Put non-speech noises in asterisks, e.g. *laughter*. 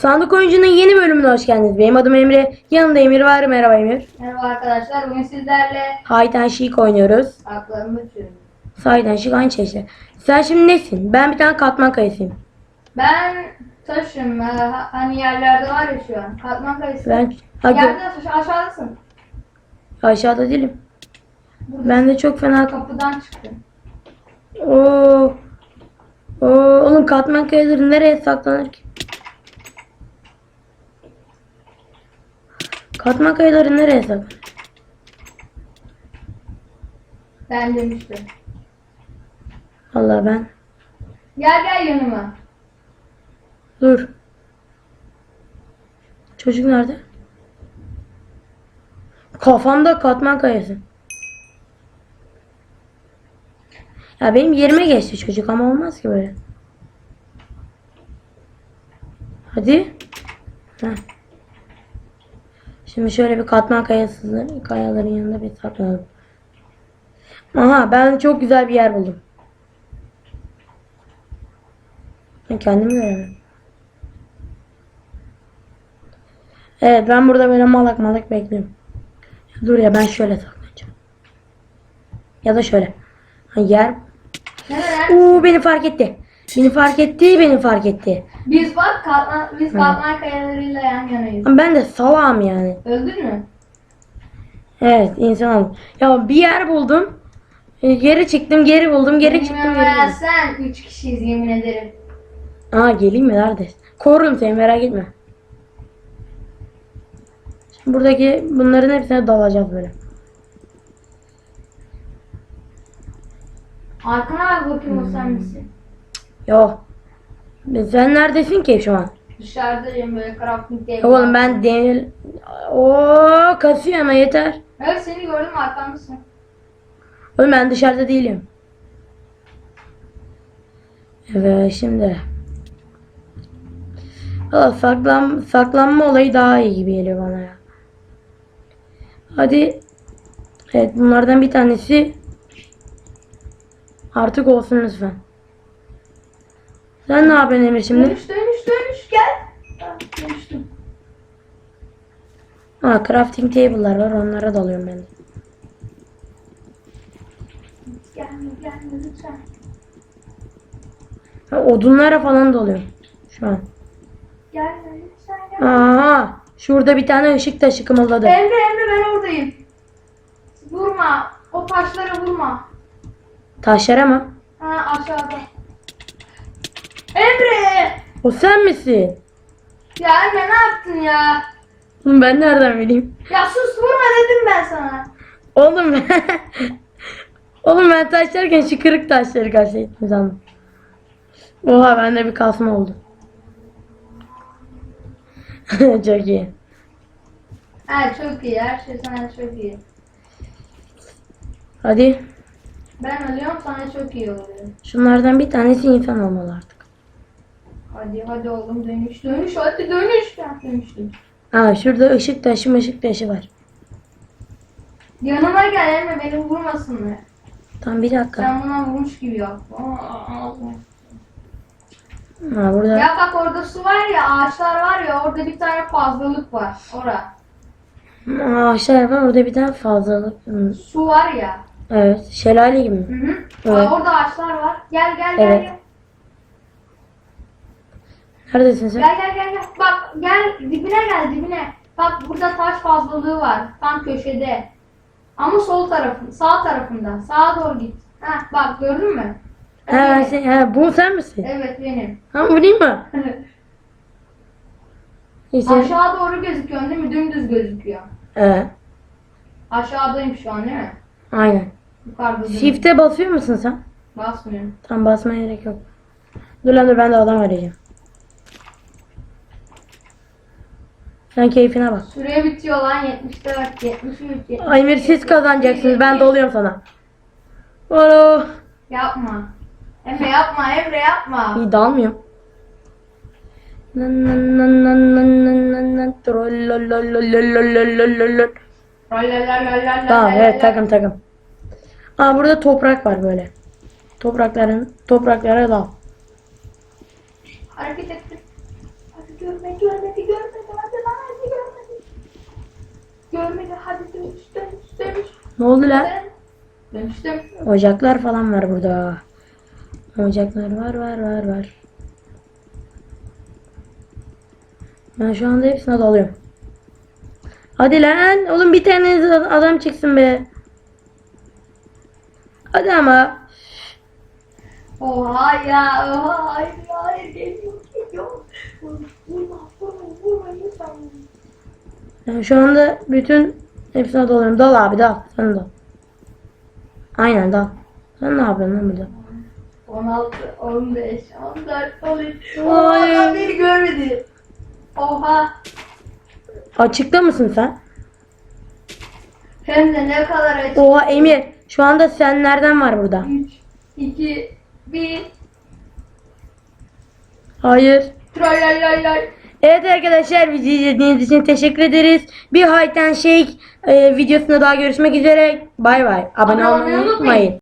Sandık Oyuncu'nun yeni bölümüne hoş geldiniz. Benim adım Emre. Yanımda Emir var. Merhaba Emir. Merhaba arkadaşlar. Bugün sizlerle Hide and Seek oynuyoruz. haklarımı açıyorum. Hide and Seek aynı şey işte. Sen şimdi nesin? Ben bir tane katman kayasıyım. Ben taşım. ha- Hani yerlerde var ya şu an. Katman kayısı. Ben ha, gö- Yerde taş aşağıdasın. aşağıda değilim. Burada. Ben de çok fena kapıdan çıktım. Oo. Oo, oğlum katman kayaları nereye saklanır ki? Katman kayaları nereye saklanır? Ben demiştim. Allah ben. Gel gel yanıma. Dur. Çocuk nerede? Kafamda katman kayası. Ya benim yerime geçti çocuk ama olmaz ki böyle. Hadi. Heh. Şimdi şöyle bir katman kayası, kayaların yanında bir saklanalım. Aha ben çok güzel bir yer buldum. Ben kendim göremedim. Evet ben burada böyle malak malak bekliyorum. Dur ya ben şöyle saklanacağım. Ya da şöyle. Ha, yer. Uuu beni fark etti. Beni fark etti, beni fark etti. Biz bak katman, biz katman kayalarıyla yan yanayız. Ama Ben de salam yani. Öldün mü? Evet insan oldum. Ya bir yer buldum. E, Geri çıktım, geri buldum, geri çıktım, Yemin geri buldum. sen 3 kişiyiz yemin ederim. Aa geleyim mi neredesin? Korurum seni merak etme. Şimdi buradaki bunların hepsine dalacağız böyle. Arkana bak bakayım o sen misin? Yo. Sen neredesin ki şu an? Dışarıdayım böyle crafting table. Yok oğlum ben demir... Oo kasıyor ama yeter. Evet seni gördüm arkamdasın. Oğlum ben dışarıda değilim. Evet şimdi. Valla saklan, saklanma olayı daha iyi gibi geliyor bana ya. Hadi. Evet bunlardan bir tanesi artık olsun lütfen. Sen ne yapıyorsun Emir şimdi? Dönüş dönüş dönüş gel. Dönüştüm. Ha crafting table'lar var onlara dalıyorum ben. Gelme gelme lütfen. Ha, odunlara falan dalıyorum şu an. Gelme lütfen gelme. Aha şurada bir tane ışık taşı kımıldadı. Emre Emre ben oradayım. Vurma. O taşlara vurma. Taşlara mı? Ha aşağıda. Emre! O sen misin? Ya Emre ne yaptın ya? Oğlum ben nereden bileyim? Ya sus vurma dedim ben sana. Oğlum ben... *laughs* Oğlum ben taşlarken şu kırık taşları kastettim sandım. Oha bende bir kasma oldu. *laughs* Çok iyi. Ha çok iyi her şey sana çok iyi. Hadi. Ben alıyorum sana çok iyi oluyor. Şunlardan bir tanesi insan olmalı artık. Hadi hadi oğlum dönüş dönüş hadi dönüş. Ben dönüştüm. Aa şurada ışık taşı ışık taşı var. Yanıma gel Emre beni vurmasınlar. Tam bir dakika. Sen buna vurmuş gibi yap. Aa. Ha burada. Ya bak orada su var ya ağaçlar var ya orada bir tane fazlalık var. Ora. Ağaçlar var orada bir tane fazlalık. Su var ya. Evet. Şelale gibi Hı mi? hı. Evet. Aa, orada ağaçlar var. Gel gel Evet. gel. Neredesin sen? Gel gel gel gel. Bak gel dibine gel dibine. Bak burada taş fazlalığı var. Tam köşede. Ama sol tarafın, sağ tarafında. Sağa doğru git. Ha bak gördün mü? Ha, ben Evet. sen, ha, bu sen misin? Evet benim. Ha vurayım mı? İşte, Aşağı doğru gözüküyor değil mi? Dümdüz gözüküyor. Ee, Aşağıdayım şu an değil mi? aynen. Yukarıda değil. Shift'e basıyor musun sen? Basmıyorum. Tam basmaya gerek yok. Dur lan dur ben de adam arayacağım. Sen keyfine bak. Süre bitiyor lan 74, 73, 73. Ay Emir siz kazanacaksınız ben doluyorum sana. Oo, Yapma. Emre yapma, Emre yapma. iyi dalmıyorum. Nan nan nan nan nan nan nan nan trollololololololololol. Tamam evet takım takım. Aa burada toprak var böyle. Toprakların topraklara dal. Hareket ettir. Hadi görmedi, görmedi, görmedi. Hadi lan. Görmedi, hadi dönüş, dönüş. Ne oldu lan? Dönüştüm. Ocaklar falan var burada. Ocaklar var var var var. Ben şu anda hepsine dalıyorum. Hadi lan oğlum bir tane adam çıksın be. Hadi ama. Oha ya, oha, hayır, hayır, geliyor, geliyor. Vurma, vurma, vurma, lütfen. Ben şu anda bütün hepsine dalıyorum. Dal abi dal. Sen dal. Aynen dal. Sen ne yapıyorsun lan burada? 16, 15, 14, 13. Hayır. Oha, beni görmedi. Oha. Açıkta mısın sen? Hem de ne kadar açık. Oha Emir. Şu anda sen nereden var burada? 3, 2, 1. Hayır. Tralalalay. Evet arkadaşlar bizi izlediğiniz için teşekkür ederiz. Bir and Shake e, videosunda daha görüşmek üzere. Bay bay. Abone Abone olmayı olmayı unutmayın.